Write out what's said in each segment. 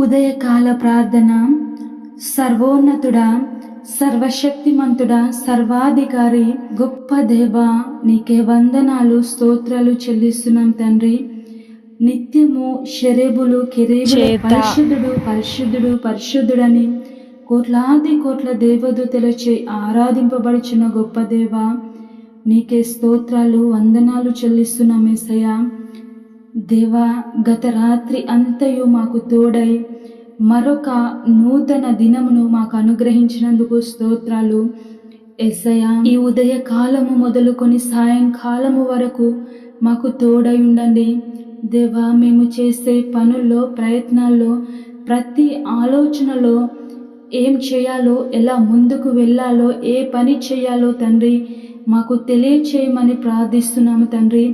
ఉదయకాల ప్రార్థన సర్వోన్నతుడా సర్వశక్తిమంతుడా సర్వాధికారి గొప్ప దేవ నీకే వందనాలు స్తోత్రాలు చెల్లిస్తున్నాం తండ్రి నిత్యము షరేబులు కెరేబులు. పరిశుద్ధుడు పరిశుద్ధుడు పరిశుద్ధుడని కోట్లాది కోట్ల దేవదూతలచే ఆరాధింపబడుచున్న గొప్ప దేవ నీకే స్తోత్రాలు వందనాలు చెల్లిస్తున్నాం ఏసయ్యా దేవా గత రాత్రి అంతయు మాకు తోడై మరొక నూతన దినమును మాకు అనుగ్రహించినందుకు స్తోత్రాలు. ఎస్ఐయ ఈ ఉదయ కాలము మొదలుకొని సాయంకాలము వరకు మాకు తోడై ఉండండి. దేవా మేము చేసే పనుల్లో ప్రయత్నాల్లో ప్రతి ఆలోచనలో ఏం చేయాలో ఎలా ముందుకు వెళ్ళాలో ఏ పని చేయాలో తండ్రి మాకు తెలియచేయమని ప్రార్థిస్తున్నాము తండ్రి.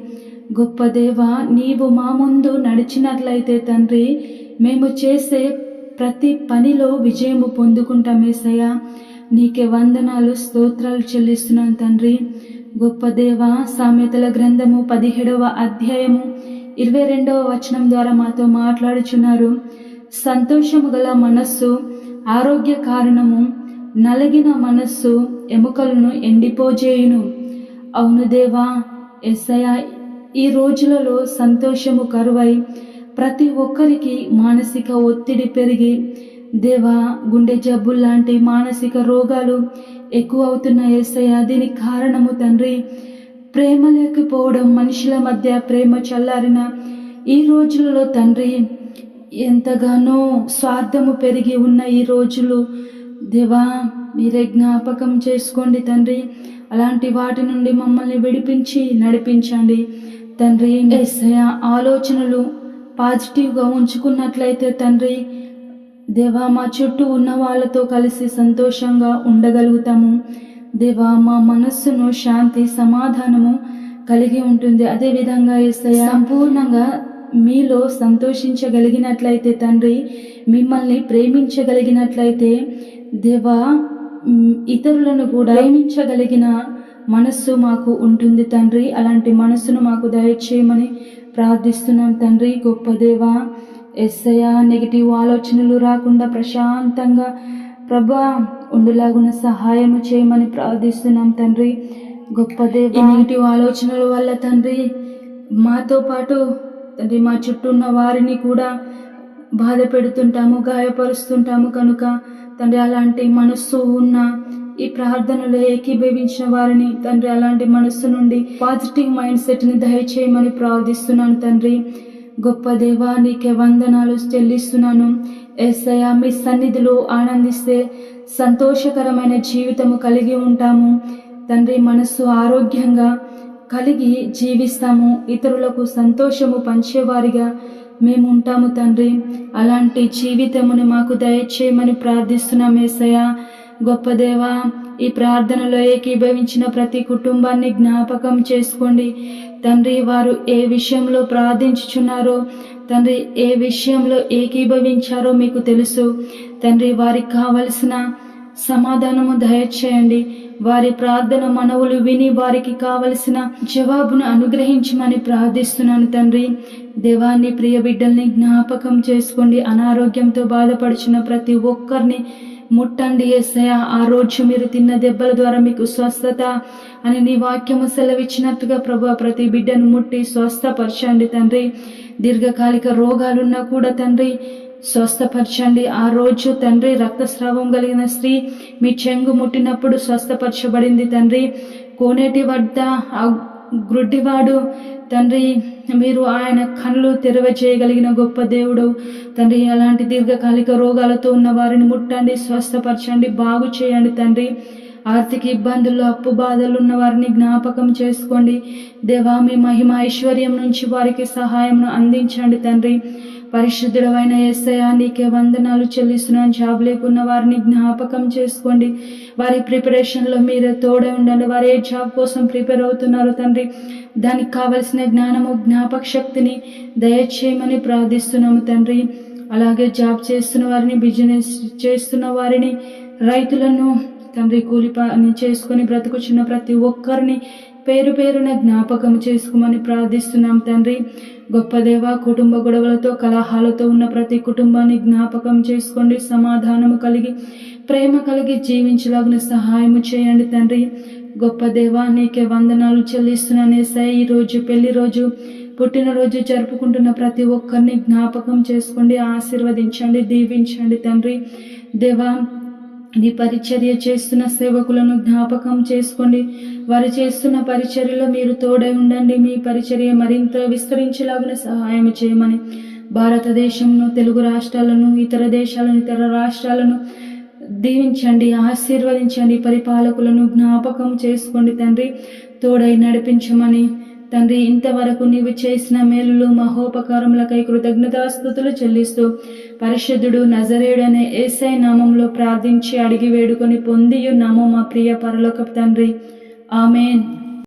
గొప్ప దేవ నీవు మా ముందు నడిచినట్లయితే తండ్రి మేము చేసే ప్రతి పనిలో విజయము పొందుకుంటాం నీకే వందనాలు స్తోత్రాలు చెల్లిస్తున్నాను తండ్రి. గొప్ప దేవ సామెతల గ్రంథము పదిహేడవ అధ్యాయము ఇరవై రెండవ వచనం ద్వారా మాతో మాట్లాడుచున్నారు. సంతోషము గల మనస్సు ఆరోగ్య కారణము నలిగిన మనస్సు ఎముకలను ఎండిపోజేయును. అవును దేవా ఎస్ఐ ఈ రోజులలో సంతోషము కరువై ప్రతి ఒక్కరికి మానసిక ఒత్తిడి పెరిగి దేవా గుండె జబ్బులు లాంటి మానసిక రోగాలు ఎక్కువ అవుతున్న ఏసయ్య దీనికి కారణము తండ్రి ప్రేమ లేకపోవడం మనుషుల మధ్య ప్రేమ చల్లారిన ఈ రోజులలో తండ్రి ఎంతగానో స్వార్థము పెరిగి ఉన్న ఈ రోజులు దేవా మీరే జ్ఞాపకం చేసుకోండి తండ్రి అలాంటి వాటి నుండి మమ్మల్ని విడిపించి నడిపించండి. తండ్రి ఎస్ఐ ఆలోచనలు పాజిటివ్గా ఉంచుకున్నట్లయితే తండ్రి దేవా మా చుట్టూ ఉన్న వాళ్ళతో కలిసి సంతోషంగా ఉండగలుగుతాము. దేవా మా మనస్సును శాంతి సమాధానము కలిగి ఉంటుంది. అదేవిధంగా ఏసయ్య సంపూర్ణంగా మీలో సంతోషించగలిగినట్లయితే తండ్రి మిమ్మల్ని ప్రేమించగలిగినట్లయితే దేవా ఇతరులను కూడా ప్రేమించగలిగిన మనస్సు మాకు ఉంటుంది తండ్రి. అలాంటి మనస్సును మాకు దయచేయమని ప్రార్థిస్తున్నాం తండ్రి. గొప్ప దేవా ఎస్ఐ నెగిటివ్ ఆలోచనలు రాకుండా ప్రశాంతంగా ప్రభా ఉండులాగున సహాయము చేయమని ప్రార్థిస్తున్నాం తండ్రి. గొప్ప దేవ నెగిటివ్ ఆలోచనల వల్ల తండ్రి మాతో పాటు తండ్రి మా చుట్టూ ఉన్న వారిని కూడా బాధ పెడుతుంటాము గాయపరుస్తుంటాము కనుక. తండ్రి అలాంటి మనస్సు ఉన్న ఈ ప్రార్థనలో ఏకీభవించిన వారిని తండ్రి అలాంటి మనస్సు నుండి పాజిటివ్ మైండ్ సెట్ని దయచేయమని ప్రార్థిస్తున్నాను తండ్రి. గొప్ప దేవా నీకే వందనాలు చెల్లిస్తున్నాను. ఎస్ఐ మీ సన్నిధిలో ఆనందిస్తే సంతోషకరమైన జీవితము కలిగి ఉంటాము. తండ్రి మనస్సు ఆరోగ్యంగా కలిగి జీవిస్తాము. ఇతరులకు సంతోషము పంచేవారిగా మేము ఉంటాము తండ్రి. అలాంటి జీవితమును మాకు దయచేయమని ప్రార్థిస్తున్నాం ఏసయ్య. గొప్ప దేవా ఈ ప్రార్థనలో ఏకీభవించిన ప్రతి కుటుంబాన్ని జ్ఞాపకం చేసుకోండి. తండ్రి వారు ఏ విషయంలో ప్రార్థించుచున్నారో తండ్రి ఏ విషయంలో ఏకీభవించారో మీకు తెలుసు. తండ్రి వారికి కావలసిన సమాధానము దయచేయండి. వారి ప్రార్థన మనవులు విని వారికి కావలసిన జవాబును అనుగ్రహించమని ప్రార్థిస్తున్నాను తండ్రి. దేవాన్ని ప్రియ బిడ్డల్ని జ్ఞాపకం చేసుకోండి. అనారోగ్యంతో బాధపడుచున్న ప్రతి ఒక్కరిని ముట్టండి ఏసయ ఆ రోజు మీరు తిన్న దెబ్బల ద్వారా మీకు స్వస్థత అని నీ వాక్యము సెలవిచ్చినట్టుగా ప్రభా ప్రతి బిడ్డను ముట్టి స్వస్థపరచండి తండ్రి. దీర్ఘకాలిక రోగాలున్నా కూడా తండ్రి స్వస్థపరచండి. ఆ రోజు తండ్రి రక్తస్రావం కలిగిన స్త్రీ మీ చెంగు ముట్టినప్పుడు స్వస్థపరచబడింది తండ్రి. కోనేటి వద్ద ఆ గ్రుడ్డివాడు తండ్రి మీరు ఆయన కళ్ళు తెరవచేయగలిగిన గొప్ప దేవుడు. తండ్రి అలాంటి దీర్ఘకాలిక రోగాలతో ఉన్న వారిని ముట్టండి స్వస్థపరచండి బాగు చేయండి తండ్రి. ఆర్థిక ఇబ్బందుల్లో అప్పు బాధలు ఉన్న వారిని జ్ఞాపకం చేసుకోండి. దేవా మీ మహిమ ఐశ్వర్యం నుంచి వారికి సహాయంను అందించండి తండ్రి. పరిశుద్ధుడమైన ఏసయ నీకే వందనాలు చెల్లిస్తున్నాను. జాబ్ లేకున్న వారిని జ్ఞాపకం చేసుకోండి. వారి ప్రిపరేషన్లో మీరే తోడే ఉండండి. వారు ఏ జాబ్ కోసం ప్రిపేర్ అవుతున్నారు తండ్రి దానికి కావలసిన జ్ఞానము జ్ఞాపక శక్తిని దయచేయమని ప్రార్థిస్తున్నాము తండ్రి. అలాగే జాబ్ చేస్తున్న వారిని బిజినెస్ చేస్తున్న వారిని రైతులను తండ్రి కూలి పని చేసుకొని బ్రతుకుచున్న ప్రతి ఒక్కరిని పేరు పేరున జ్ఞాపకం చేసుకోమని ప్రార్థిస్తున్నాం తండ్రి. గొప్ప దేవ కుటుంబ గొడవలతో కలహాలతో ఉన్న ప్రతి కుటుంబాన్ని జ్ఞాపకం చేసుకోండి. సమాధానము కలిగి ప్రేమ కలిగి జీవించలాగిన సహాయము చేయండి తండ్రి. గొప్ప దేవా నీకే వందనాలు చెల్లిస్తున్నానే సై ఈ రోజు పెళ్ళి రోజు పుట్టినరోజు జరుపుకుంటున్న ప్రతి ఒక్కరిని జ్ఞాపకం చేసుకోండి ఆశీర్వదించండి దీవించండి తండ్రి. దేవా నీ పరిచర్య చేస్తున్న సేవకులను జ్ఞాపకం చేసుకోండి. వారు చేస్తున్న పరిచర్యలో మీరు తోడై ఉండండి. మీ పరిచర్య మరింత విస్తరించేలాగిన సహాయం చేయమని భారతదేశంను తెలుగు రాష్ట్రాలను ఇతర దేశాలను ఇతర రాష్ట్రాలను దీవించండి ఆశీర్వదించండి పరిపాలకులను జ్ఞాపకం చేసుకోండి తండ్రి. తోడై నడిపించమని తండ్రి ఇంతవరకు నీవు చేసిన మేలులు మహోపకారములకై కృతజ్ఞతాస్థుతులు చెల్లిస్తూ పరిశుద్ధుడు నజరేయుడు అనే ఏసై నామంలో ప్రార్థించి అడిగి వేడుకొని పొందియు నామం మా ప్రియ పరలోక తండ్రి. ఆమెన్.